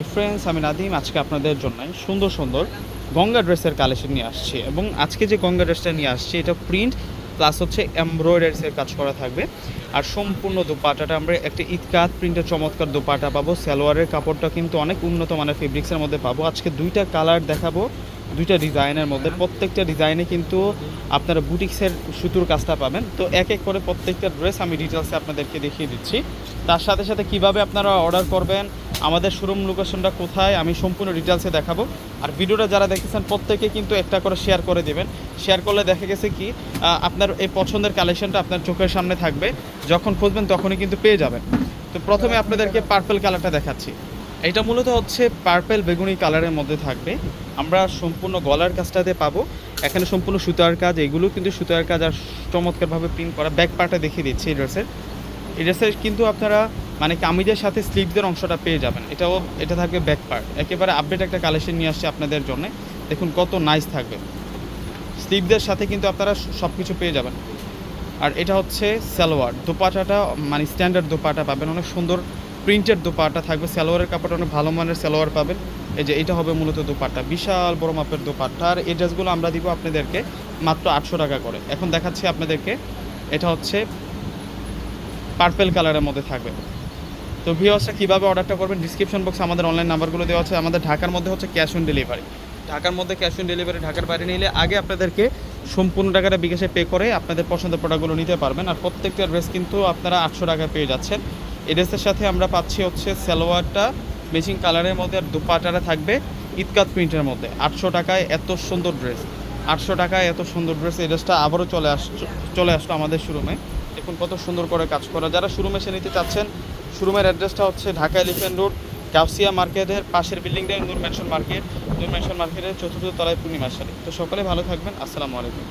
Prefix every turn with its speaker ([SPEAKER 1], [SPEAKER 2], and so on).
[SPEAKER 1] Friends আমি নাদিম, আজকে আপনাদের জন্য সুন্দর সুন্দর গঙ্গা ড্রেসের কালেকশন নিয়ে আসছি। এবং আজকে যে গঙ্গা ড্রেসটা নিয়ে আসছি, এটা প্রিন্ট প্লাস হচ্ছে এমব্রয়ডারিসের কাজ করা থাকবে। আর সম্পূর্ণ দোপাটাটা আমরা একটা ইতকাত প্রিন্টের চমৎকার দোপাটা পাবো। সালোয়ারের কাপড়টা কিন্তু অনেক উন্নত মানের ফেব্রিক্সের মধ্যে পাবো। আজকে দুইটা কালার দেখাবো, দুইটা ডিজাইনের মধ্যে। প্রত্যেকটা ডিজাইনে কিন্তু আপনারা বুটিক্সের সুতোর কাজটা পাবেন। তো এক এক করে প্রত্যেকটা ড্রেস আমি ডিটেলসে আপনাদেরকে দেখিয়ে দিচ্ছি। তার সাথে সাথে কীভাবে আপনারা অর্ডার করবেন আমাদের শোরুম লোকেশনটা কোথায়, আমি সম্পূর্ণ ডিটেলসে দেখাবো। আর ভিডিওটা যারা দেখেছেন প্রত্যেকে কিন্তু একটা করে শেয়ার করে দেবেন। শেয়ার করলে দেখা গেছে কি আপনার এই পছন্দের কালেকশনটা আপনার চোখের সামনে থাকবে। যখন খুঁজবেন তখনই কিন্তু পেয়ে যাবেন। তো প্রথমে আপনাদেরকে পার্পল কালারটা দেখাচ্ছি। এটা মূলত হচ্ছে পার্পেল বেগুনি কালারের মধ্যে থাকবে। আমরা সম্পূর্ণ গলার কাজটাতে পাবো। এখানে সম্পূর্ণ সুতার কাজ, এগুলো কিন্তু সুতার কাজ আর চমৎকারভাবে প্রিন্ট করা ব্যাক পার্টটা দেখিয়ে দিচ্ছি এই ড্রেসের এই ড্রেসের কিন্তু আপনারা মানে কামিজের সাথে স্লিভদের অংশটা পেয়ে যাবেন। এটাও, এটা থাকবে ব্যাক পার্ট একেবারে আপডেট একটা কালেকশন নিয়ে আসছে আপনাদের জন্য। দেখুন কত নাইস থাকবে। স্লিভদের সাথে কিন্তু আপনারা সব কিছু পেয়ে যাবেন। আর এটা হচ্ছে সালোয়ার। দোপাটাটা মানে স্ট্যান্ডার্ড দোপাটা পাবেন। অনেক সুন্দর প্রিন্টেড দোপাটা থাকবে। সালোয়ারের কাপড়টা অনেক ভালো মানের সালোয়ার পাবেন। এই যে, এটা হবে মূলত দোপাট্টা বিশাল বড় মাপের দোপাট্টা আর এই ড্রেসগুলো আমরা দিব আপনাদেরকে মাত্র আটশো টাকা করে। এখন দেখাচ্ছি আপনাদেরকে। এটা হচ্ছে পার্পেল কালারের মধ্যে থাকবে। তো ভিওসটা কীভাবে অর্ডারটা করবেন? ডিসক্রিপশন বক্সে আমাদের অনলাইন নাম্বারগুলো দেওয়া আছে। আমাদের ঢাকার মধ্যে হচ্ছে ক্যাশ অন ডেলিভারি ঢাকার মধ্যে ক্যাশ অন ডেলিভারি ঢাকার বাইরে নিলে আগে আপনাদেরকে সম্পূর্ণ টাকাটা বিকাশে পে করে আপনাদের পছন্দের প্রোডাক্টগুলো নিতে পারবেন। আর প্রত্যেকটা ড্রেস কিন্তু আপনারা আটশো টাকায় পেয়ে যাচ্ছেন। এই ড্রেসের সাথে আমরা পাচ্ছি হচ্ছে সালোয়ারটা ম্যাচিং কালারের মধ্যে আর দুপাটাটা থাকবে ইতকাত প্রিন্টের মধ্যে। আটশো টাকায় এত সুন্দর ড্রেস আটশো টাকায় এত সুন্দর ড্রেস এই ড্রেসটা আবারও চলে আস, চলে আসলো আমাদের শোরুমে দেখুন কত সুন্দর করে কাজ করা। যারা শোরুমে এসে নিতে চাচ্ছেন, শোরুমের অ্যাড্রেসটা হচ্ছে ঢাকা এলিফেন্ট রোড, কাউসিয়া মার্কেটের পাশের বিল্ডিংটা Noor mansion market. Noor mansion মার্কেটের চতুর্থ তলায় পূর্ণিমাশালী তো সকলে ভালো থাকবেন। আসসালামু আলাইকুম।